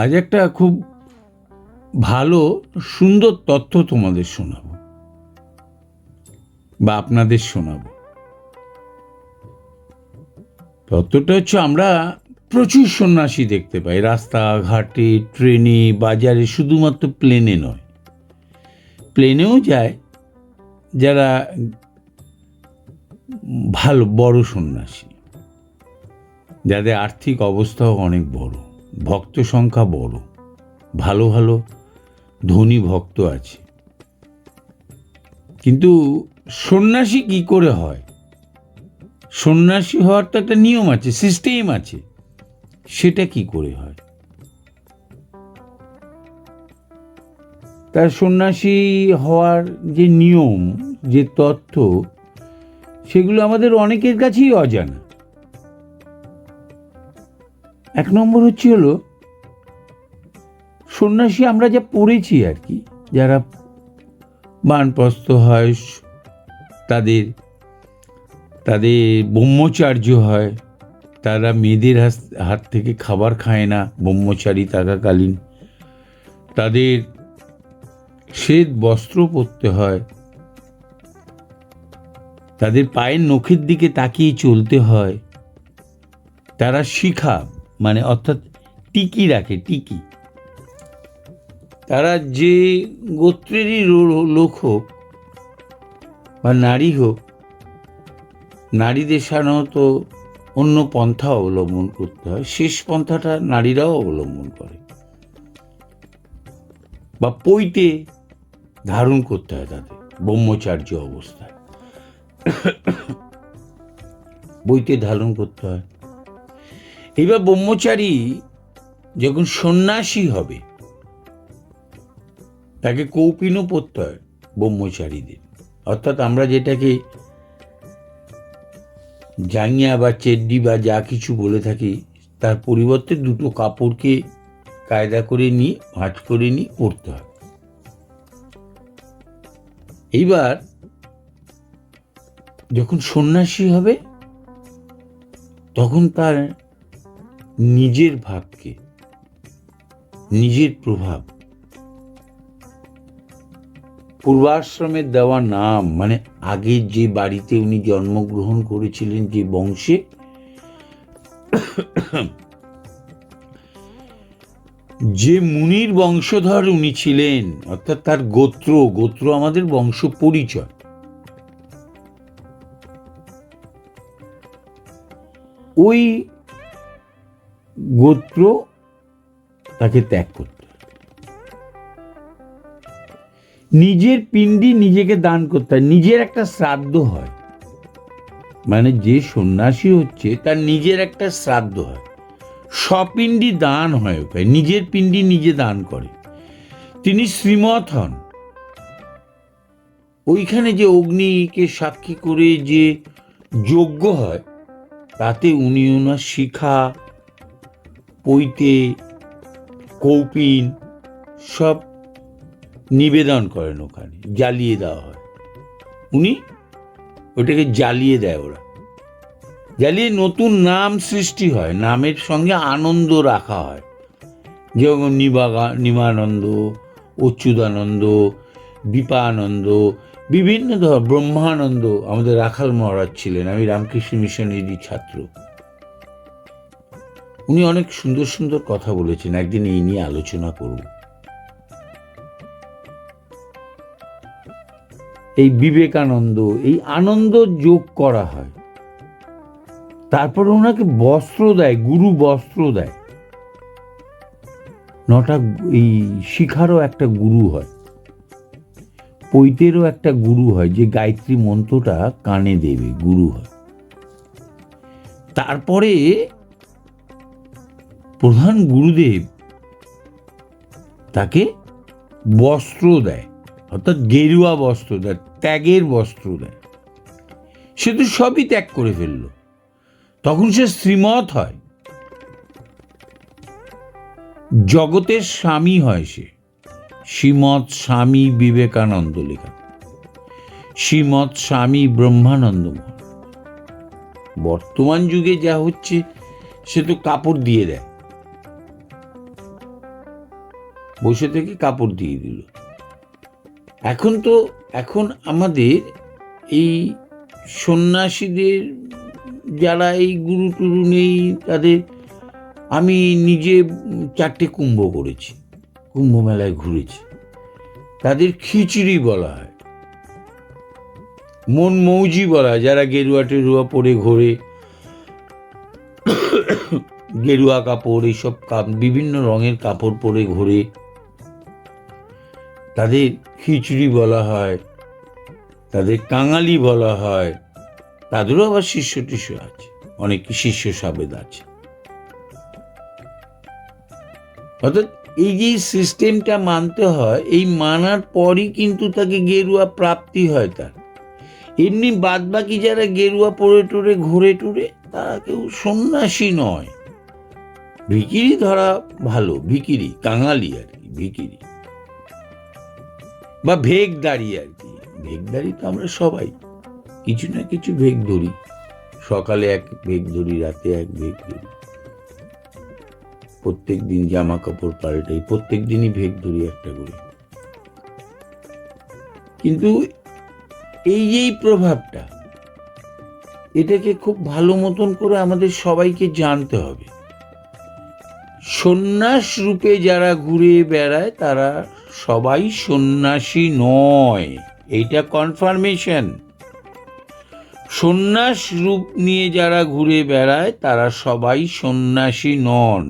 আজ একটা খুব ভালো, সুন্দর তথ্য তোমাদের শোনাবো। বা আপনাদের শোনাবো। তথ্যটা হচ্ছে আমরা প্রচুর সন্ন্যাসী দেখতে পাই। রাস্তাঘাটে, ট্রেনে, বাজারে শুধুমাত্র প্লেনে নয়। প্লেনেও যায় যারা ভালো, বড় সন্ন্যাসী। যাদের আর্থিক অবস্থাও অনেক বড়। ভক্ত সংখ্যা বড়। ভালো ভালো ধনী ভক্ত আছে। কিন্তু সন্ন্যাসী কি করে হয়? সন্ন্যাসী হওয়ার তো একটা নিয়ম আছে সিস্টেম আছে। সেটা কি করে হয়? তার সন্ন্যাসী হওয়ার যে নিয়ম, যে তথ্য সেগুলো আমাদের অনেকের কাছেই অজানা। এক নম্বর হচ্ছে হলো, সন্ন্যাসী আমরা যা পড়েছি আর কি, যারা বানপ্রস্থ হয়, তাদের তাদের ব্রহ্মচার্য হয়, তারা মেয়েদের হাত থেকে খাবার খায় না, ব্রহ্মচারী থাকাকালীন। তাদের শ্বেত বস্ত্র পরতে হয়। তাদের পায়ের নখের দিকে তাকিয়ে চলতে হয়। তারা শিখা মানে অর্থাৎ টিকি রাখে, টিকি। তারা যে গোত্রেরই লোক হোক বা নারী হোক, নারীদের সাধারণত অন্য পন্থা অবলম্বন করতে হয়। শেষ পন্থাটা নারীরাও অবলম্বন করে। বা পৈতে ধারণ করতে হয় তাদের, ব্রহ্মচার্য অবস্থায়। বইতে ধারণ করতে হয়। এবার ব্রহ্মচারী যখন সন্ন্যাসী হবে, তাকে কৌপিনও পড়তে হয় ব্রহ্মচারীদের। অর্থাৎ আমরা যেটাকে জাঙ্গিয়া বা চেড্ডি বা যা কিছু বলে থাকি, তার পরিবর্তে দুটো কাপড়কে কায়দা করে নিয়ে, ভাঁজ করে নিয়ে পড়তে হয়। এইবার যখন সন্ন্যাসী হবে, তখন তার নিজের ভাবকে, নিজের প্রভাব। পূর্বাশ্রমের দেওয়া নাম মানে আগে যে বাড়িতে উনি জন্মগ্রহণ করেছিলেন যে বংশে, যে মুনির বংশধর উনি ছিলেন, অর্থাৎ তার গোত্র গোত্র আমাদের বংশ পরিচয়। ওই গোত্র তাকে ত্যাগ করতে। নিজের পিণ্ডি নিজেকে দান করতে হয়। নিজের একটা শ্রাদ্ধ হয়। মানে যে সন্ন্যাসী হচ্ছে, তার নিজের একটা শ্রাদ্ধ হয়। স্বপিণ্ডি দান হয় ওকে, নিজের পিণ্ডি নিজে দান করে। তিনি শ্রীমত হন। ওইখানে যে অগ্নিকে সাক্ষী করে যে যজ্ঞ হয়, তাতে উনি ওনার শিখা পৈতে কৌপিন সব নিবেদন করেন ওখানে, জ্বালিয়ে দেওয়া হয়। উনি ওটাকে জ্বালিয়ে দেয় ওরা। জ্বালিয়ে নতুন নাম সৃষ্টি হয়, নামের সঙ্গে আনন্দ রাখা হয়। যেমন নিবাগা, নিমানন্দ, অচ্যুতানন্দ, বিপানন্দ, বিভিন্ন ধর ব্রহ্মানন্দ, আমাদের রাখাল মহারাজ ছিলেন, আমি রামকৃষ্ণ মিশনেরই ছাত্র। উনি অনেক সুন্দর সুন্দর কথা বলেছেন। একদিন এই নিয়ে আলোচনা করব। এই বিবেকানন্দ, এই আনন্দ যোগ করা হয়। তারপর ওনাকে বস্ত্র দেয়, গুরু বস্ত্র দেয়। নটা এই শিখারও একটা গুরু হয়। পৈতেরও একটা গুরু হয়, যে গায়ত্রী মন্ত্রটা কানে দেবে, গুরু হয়। তারপরে প্রধান গুরুদেব তাকে বস্ত্র দেয়, অর্থাৎ গেরুয়া বস্ত্র দেয়, ত্যাগের বস্ত্র দেয়। সে তো সবই ত্যাগ করে ফেলল। তখন সে শ্রীমত হয়। জগতের স্বামী হয় সে। শ্রীমৎ স্বামী বিবেকানন্দ লেখা। শ্রীমৎ স্বামী ব্রহ্মানন্দ বর্তমান যুগে যা হচ্ছে, সে তো কাপড় দিয়ে দেয়। বসে থেকে কাপড় দিয়ে দিল। এখন তো, এখন আমাদের এই সন্ন্যাসীদের যারা এই গুরু টুরু নেই, তাদের আমি নিজে চারটে কুম্ভ করেছি, কুম্ভ মেলায় ঘুরেছি। তাদের খিচুড়ি বলা হয়। মন মৌজি বলা হয়, যারা গেরুয়া টেরুয়া পরে ঘোরে, গেরুয়া কাপড়, এইসব বিভিন্ন রঙের কাপড় পরে ঘোরে। তাদের খিচুড়ি বলা হয়, তাদের কাঙালি বলা হয়, তাদেরও আবার শিষ্য টিষ্য আছে, অনেক শিষ্য সাবেদ আছে। অর্থাৎ এই যে সিস্টেমটা মানতে হয়, এই মানার পরই কিন্তু তাকে গেরুয়া প্রাপ্তি হয় তার। এমনি বাদ বাকি যারা গেরুয়া পরে টরে ঘুরে টুরে তারা কেউ সন্ন্যাসী নয়। ভিকিরি ধরা ভালো, ভিকিরি, কাঙালি আর কি, ভিকিরি। বা ভেগদারি আর কি। ভেগদারি তো আমরা সবাই। কিছু না কিছু ভেগ ধরি। সকালে এক ভেগ ধরি, রাতে এক ভেগ ধরি। প্রত্যেক দিন জামা কাপড় পাল্টাই, প্রত্যেক দিনই ভেগ ধরি একটা করে। কিন্তু এই এই প্রভাবটা, এটাকে খুব ভালো মতন করে আমাদের সবাইকে জানতে হবে। সন্ন্যাস রূপে যারা ঘুরে বেড়ায়, তারা সবাই সন্ন্যাসী নয়। এইটা কনফার্মেশন সন্ন্যাস রূপ নিয়ে যারা ঘুরে বেড়ায়, তারা সবাই সন্ন্যাসী নন।